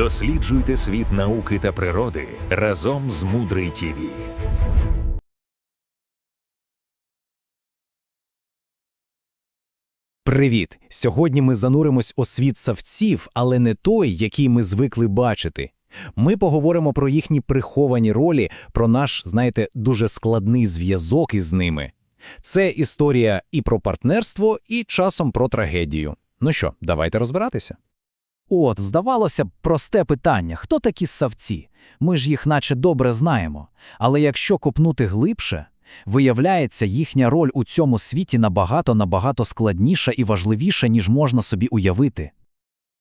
Досліджуйте світ науки та природи разом з Мудрий ТІВІ. Привіт! Сьогодні ми зануримось у світ савців, але не той, який ми звикли бачити. Ми поговоримо про їхні приховані ролі, про наш, знаєте, дуже складний зв'язок із ними. Це історія і про партнерство, і часом про трагедію. Ну що, давайте розбиратися. От, здавалося б, просте питання: хто такі савці? Ми ж їх наче добре знаємо. Але якщо копнути глибше, виявляється, їхня роль у цьому світі набагато-набагато складніша і важливіша, ніж можна собі уявити.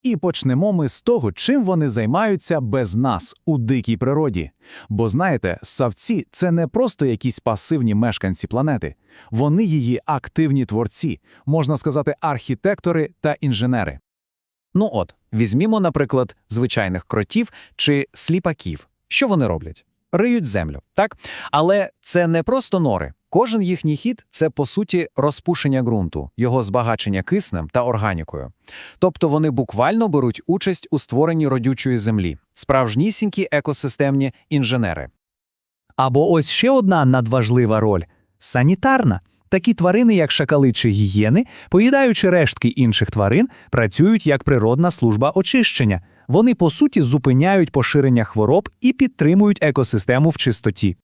І почнемо ми з того, чим вони займаються без нас у дикій природі. Бо знаєте, савці це не просто якісь пасивні мешканці планети, вони її активні творці, можна сказати, архітектори та інженери. Ну от, візьмімо, наприклад, звичайних кротів чи сліпаків. Що вони роблять? Риють землю, так? Але це не просто нори. Кожен їхній хід це, по суті, розпушення ґрунту, його збагачення киснем та органікою. Тобто вони буквально беруть участь у створенні родючої землі, справжнісінькі екосистемні інженери. Або ось ще одна надважлива роль санітарна. Такі тварини, як шакали чи гієни, поїдаючи рештки інших тварин, працюють як природна служба очищення. Вони, по суті, зупиняють поширення хвороб і підтримують екосистему в чистоті.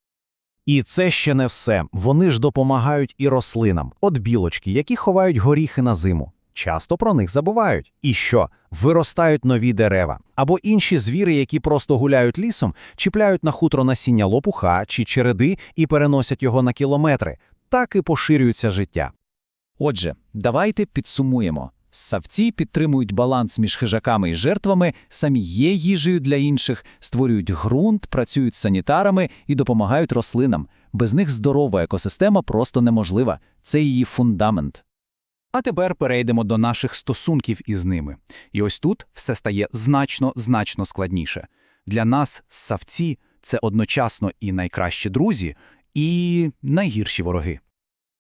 І це ще не все. Вони ж допомагають і рослинам, от білочки, які ховають горіхи на зиму. Часто про них забувають. І що? Виростають нові дерева. Або інші звіри, які просто гуляють лісом, чіпляють на хутро насіння лопуха чи череди і переносять його на кілометри. Так і поширюється життя. Отже, давайте підсумуємо. Савці підтримують баланс між хижаками і жертвами, самі є їжею для інших, створюють ґрунт, працюють санітарами і допомагають рослинам. Без них здорова екосистема просто неможлива. Це її фундамент. А тепер перейдемо до наших стосунків із ними. І ось тут все стає значно-значно складніше. Для нас савці це одночасно і найкращі друзі, і найгірші вороги.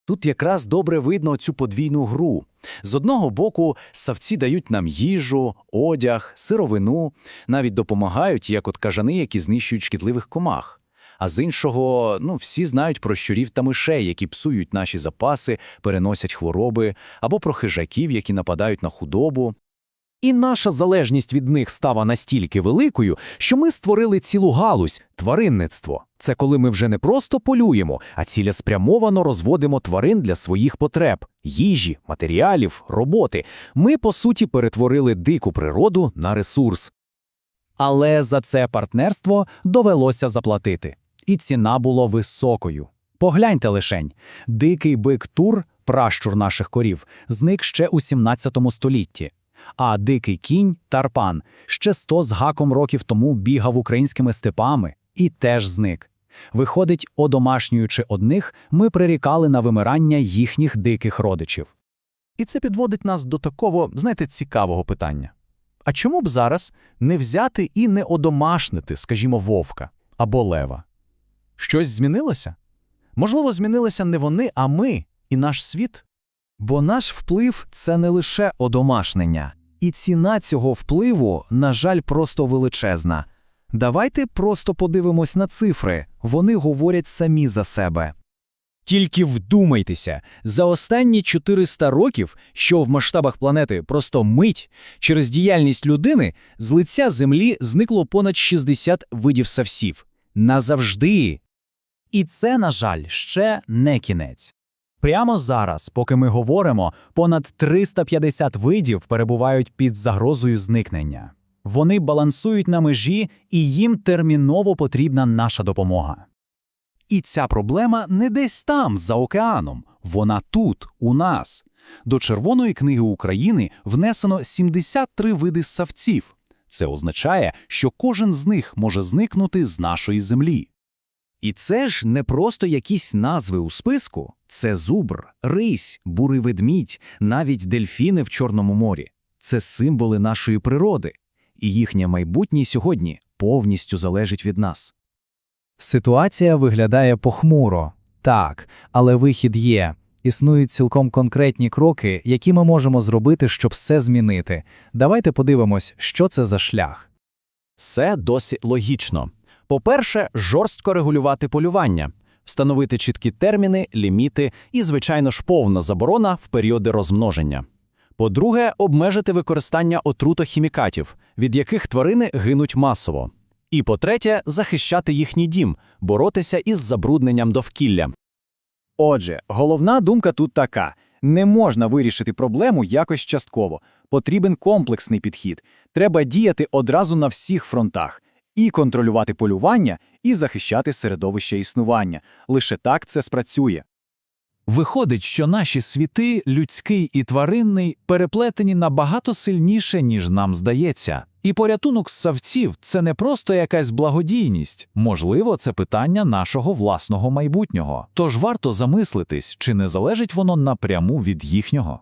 Тут якраз добре видно цю подвійну гру. З одного боку, савці дають нам їжу, одяг, сировину, навіть допомагають, як от кажани, які знищують шкідливих комах. А з іншого, ну, всі знають про щурів та мишей, які псують наші запаси, переносять хвороби, або про хижаків, які нападають на худобу. І наша залежність від них стала настільки великою, що ми створили цілу галузь тваринництво. Це коли ми вже не просто полюємо, а цілеспрямовано розводимо тварин для своїх потреб їжі, матеріалів, роботи. Ми, по суті, перетворили дику природу на ресурс. Але за це партнерство довелося заплатити. І ціна була високою. Погляньте лишень. Дикий бик Тур, пращур наших корів, зник ще у 17 столітті. А дикий кінь Тарпан ще сто з гаком років тому бігав українськими степами і теж зник. Виходить, одомашнюючи одних, ми прирікали на вимирання їхніх диких родичів. І це підводить нас до такого, знаєте, цікавого питання. А чому б зараз не взяти і не одомашнити, скажімо, вовка або лева? Щось змінилося? Можливо, змінилися не вони, а ми і наш світ? Бо наш вплив це не лише одомашнення, і ціна цього впливу, на жаль, просто величезна. Давайте просто подивимось на цифри, вони говорять самі за себе. Тільки вдумайтеся, за останні 400 років, що в масштабах планети просто мить, через діяльність людини з лиця Землі зникло понад 60 видів савсів. Назавжди. І це, на жаль, ще не кінець. Прямо зараз, поки ми говоримо, понад 350 видів перебувають під загрозою зникнення. Вони балансують на межі, і їм терміново потрібна наша допомога. І ця проблема не десь там, за океаном. Вона тут, у нас. До Червоної книги України внесено 73 види савців. Це означає, що кожен з них може зникнути з нашої землі. І це ж не просто якісь назви у списку, це зубр, рись, бурий ведмідь, навіть дельфіни в Чорному морі. Це символи нашої природи, і їхнє майбутнє сьогодні повністю залежить від нас. Ситуація виглядає похмуро. Так, але вихід є. Існують цілком конкретні кроки, які ми можемо зробити, щоб все змінити. Давайте подивимось, що це за шлях. Все досить логічно. По-перше, жорстко регулювати полювання, встановити чіткі терміни, ліміти і, звичайно ж, повна заборона в періоди розмноження. По-друге, обмежити використання отрутохімікатів, від яких тварини гинуть масово. І по-третє, захищати їхній дім, боротися із забрудненням довкілля. Отже, головна думка тут така: не можна вирішити проблему якось частково. Потрібен комплексний підхід. Треба діяти одразу на всіх фронтах і контролювати полювання, і захищати середовище існування. Лише так це спрацює. Виходить, що наші світи, людський і тваринний, переплетені набагато сильніше, ніж нам здається. І порятунок ссавців – це не просто якась благодійність, можливо, це питання нашого власного майбутнього. Тож варто замислитись, чи не залежить воно напряму від їхнього.